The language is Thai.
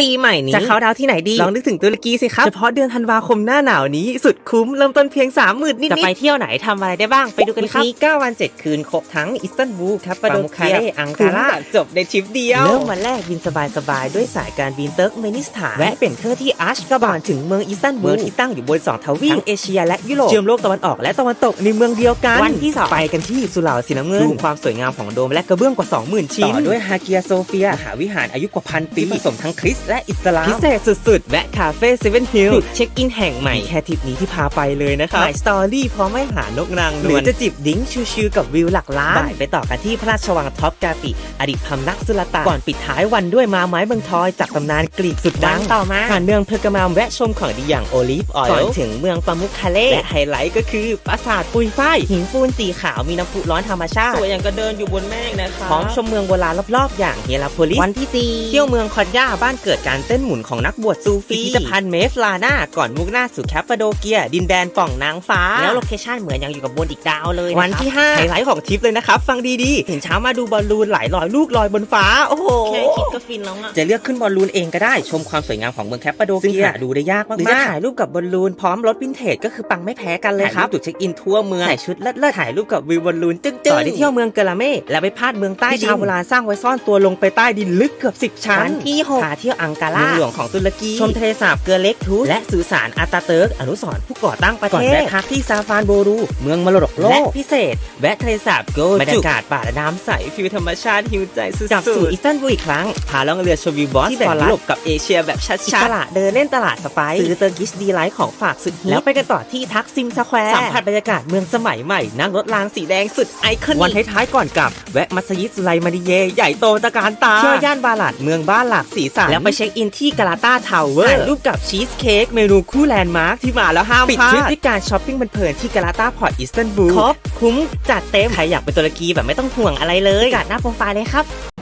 ปีใหม่นี้จะเข้าดาวน์ที่ไหนดีลองนึกถึงตุรกีสิครับ เฉพาะเดือนธันวาคมหน้าหนาวนี้สุดคุ้มเริ่มต้นเพียง3 0,000นิดจะไปเที่ยวไหนทำอะไรได้บ้างไปดูกันครับมี9วัน 7 คืนครบทั้งอิสตันบูลครับปาโดเคียปามุคาเรอังการาจบในทริปเดียว เริ่มวันแรกบินสบายๆ ด้วยสายการบินเติร์กเมนิสถานแวะเปลี่ยนเครื่องที่อัชกะบานถึงเมืองอิสตันบูเมืลองที่ตั้งอยู่บนสองทวีปทั้งเอเชียและยุโรปเชื่อมโลกตะวันออกและตะวันตกในเมืองเดียวกันวันที่สองไปกันที่สุเหร่าสีน้ำเงินดูความสวยงามของโดมและกระเบื้องกว่า 20,000 ชิ้นต่อด้วยฮาเกียโซเฟียมหาวิหารอายุกว่าพันปีผสมทั้งคริสต์และอิสลามพิเศษสุดๆ แวะคาเฟ่เซเว่นฮิลจุดเช็คอินแห่งใหม่แค่ทริปนี้ที่พาไปเลยนะครับถ่ายสตอรี่พร้อมให้หานกนางนวลหรือจะจิบดิ้งชิวๆกับวิวหลักล้านบ่ายไปต่อกันที่พระราชวังท็อปกาติ อดีตพำนักสุลต่านก่อนปิดท้ายวันด้วยมาไม้เมืองทอยจากตำนานกรีกสุดดังวันต่อมาผ่านเมืองเพอร์กามามแวะชมของดีอย่างโอลิฟออยล์ก่อนถึงเมืองปามุคคาเล่และไฮไลท์ก็คือปราสาทปุยฝ้ายหินปูนสีขาวมีน้ำพุร้อนธรรมชาติสวยอย่างก็เดินอยู่บนเมฆนะคะพร้อมชมเมืองโบราณรอบๆ อย่างเฮราโพลิสวันที่สี่เที่ยวเมืองคอนยาบ้านเกิดการเต้นหมุนของนักบวชซูฟีพิพิธภัณฑ์เมฟลานาก่อนมุ่งหน้าสู่แคปปาโดเกีย ดินแดนป่องนางฟ้า แล้วโลเคชั่นเหมือนยังอยู่กับบนอีกดาวเลยะครับวันที่ 5 ไฮไลท์ของทริปเลยนะครับ ฟังดีๆถึงเช้ามาดูบอลลูนหลายร้อยลูกลอยบนฟ้า โอ้โหแค่คิดก็ฟินแล้วอะจะเลือกขึ้นบอลลูนเองก็ได้ชมความสวยงามของเมืองแคปปาโดเกียซึ่งหาดูได้ยากมากๆหรือจะถ่ายรูปกับบอลลูนพร้อมรถวินเทจก็คือปังไม่แพ้กันเลยครับจุดเช็คอินทั่วเมืองใส่ชุดเลิศๆถ่ายรูปกับวิวบอลลูนจึ้งๆต่อที่เที่ยวเมืองเกลาเม่และไปพลาดเมืองใต้ที่ชาวโบราณสร้างไว้ซ่อนตัวลงไปใต้ดินลึกเกือบ10ชั้นวันที่หกพาเที่ยวอังการาเมืองหลวงของตุรกีชมทะเลสาบเกลือเล็กทูสและสื่อสารอาตาเติร์กอนุสรณ์ผู้ก่อตั้งประเทศก่อนแวะพักที่ซาฟานโบรู เมืองมรดกโลกและพิเศษ แวะทะเลสาบโกจุบรรยากาศป่าและน้ำใสฟิวธรรมชาติหิวใจสุดๆกลับสู่อิสตันบูลอีกครั้งพาล่องเรือชมวิวบอสที่แบ่งยุโรปกับเอเชียแบบชัดๆอิสระเดินเล่นตลาดสไปซ์ซื้อเตอร์กิชดีไลท์ของฝากสุดฮิตแล้วไปกันต่อที่ทักซิมสแควร์สัมผัสบรรยากาศเมืองสมัยใหม่นั่งรถรางสีแดงสุดไอคอนิกวันท้ายๆก่อนกลับแวะมัสยิดสุไลมานีเย ใหญ่โตตระการตาเที่ยวย่านบาลัดเมืองบ้านหลากสีสันแล้วไปเช็คอินที่กาลาตาทาวเวอร์ถ่ายรูปกับชีสเค้กเมนูคู่แลนด์มาร์คที่มาแล้วห้ามปิดทริปด้วยการช้อปปิ้งเพลินๆที่กาลาตาพอร์ตอิสตันบูลครบคุ้มจัดเต็ม ใครอยากไปตุรกีแบบไม่ต้องห่วงอะไรเลยกาดหน้าโปรไฟล์เลยครับ